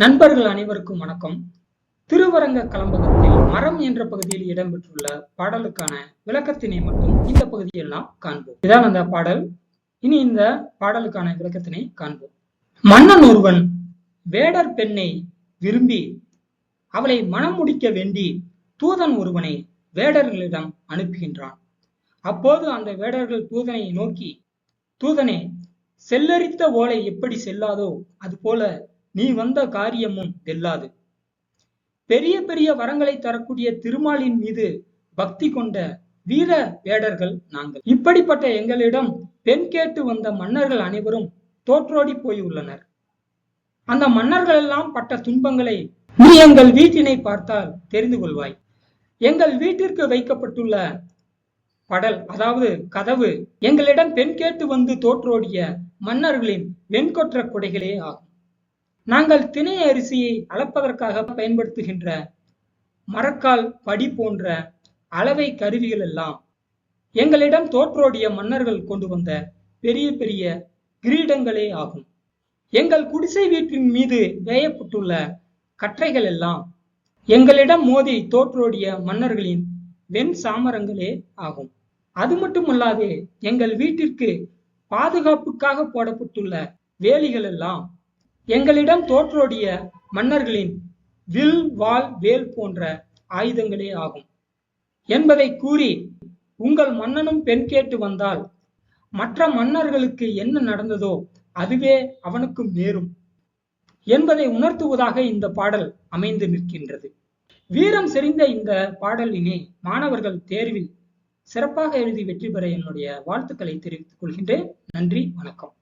நண்பர்கள் அனைவருக்கும் வணக்கம். திருவரங்க கலம்பகத்தில் மரம் என்ற பகுதியில் இடம்பெற்றுள்ள பாடலுக்கான விளக்கத்தினை மட்டும் இந்த பகுதியில் நாம் காண்போம். இதான் அந்த பாடல். இனி இந்த பாடலுக்கான விளக்கத்தினை காண்போம். மன்னன் ஒருவன் வேடர் பெண்ணை விரும்பி அவளை மனம் முடிக்க வேண்டி தூதன் ஒருவனை வேடர்களிடம் அனுப்புகின்றான். அப்போது அந்த வேடர்கள் தூதனை நோக்கி தூதனே செல்லரித்த ஓலை எப்படி செல்லாதோ அதுபோல நீ வந்த காரியமும் வெல்லாது பெரிய பெரிய வரங்களை தரக்கூடிய திருமாலின் மீது பக்தி கொண்ட வீர வேடர்கள் நாங்கள். இப்படிப்பட்ட எங்களிடம் பெண் கேட்டு வந்த மன்னர்கள் அனைவரும் தோற்றோடி போய் உள்ளனர். அந்த மன்னர்கள் எல்லாம் பட்ட துன்பங்களை நீ எங்கள் வீட்டினை பார்த்தால் தெரிந்து கொள்வாய். எங்கள் வீட்டிற்கு வைக்கப்பட்டுள்ள படல் அதாவது கதவு எங்களிடம் பெண் கேட்டு வந்து தோற்றோடிய மன்னர்களின் வெண்கொற்ற குடைகளே ஆகும். நாங்கள் திணை அரிசியை அளப்பதற்காக பயன்படுத்துகின்ற மரக்கால் படி போன்ற அளவை கருவிகள் எல்லாம் எங்களிடம் தோற்றோடிய மன்னர்கள் கொண்டு வந்த பெரிய பெரிய கிரீடங்களே ஆகும். எங்கள் குடிசை வீட்டின் மீது வேயப்பட்டுள்ள கற்றைகள் எல்லாம் எங்களிடம் மோதி தோற்றோடிய மன்னர்களின் வெண் சாமரங்களே ஆகும். அது மட்டுமல்லாது எங்கள் வீட்டிற்கு பாதுகாப்புக்காக போடப்பட்டுள்ள வேலிகள் எல்லாம் எங்களிடம் தோற்றோடிய மன்னர்களின் வில் வாள் வேல் போன்ற ஆயுதங்களே ஆகும். என்பதை கூறி உங்கள் மன்னனும் பெண் கேட்டு வந்தால் மற்ற மன்னர்களுக்கு என்ன நடந்ததோ அதுவே அவனுக்கும் நேரும் என்பதை உணர்த்துவதாக இந்த பாடல் அமைந்து நிற்கின்றது. வீரம் செறிந்த இந்த பாடலினை மாணவர்கள் தேர்வில் சிறப்பாக எழுதி வெற்றி பெற என்னுடைய வாழ்த்துக்களை தெரிவித்துக் கொள்கின்றேன். நன்றி வணக்கம்.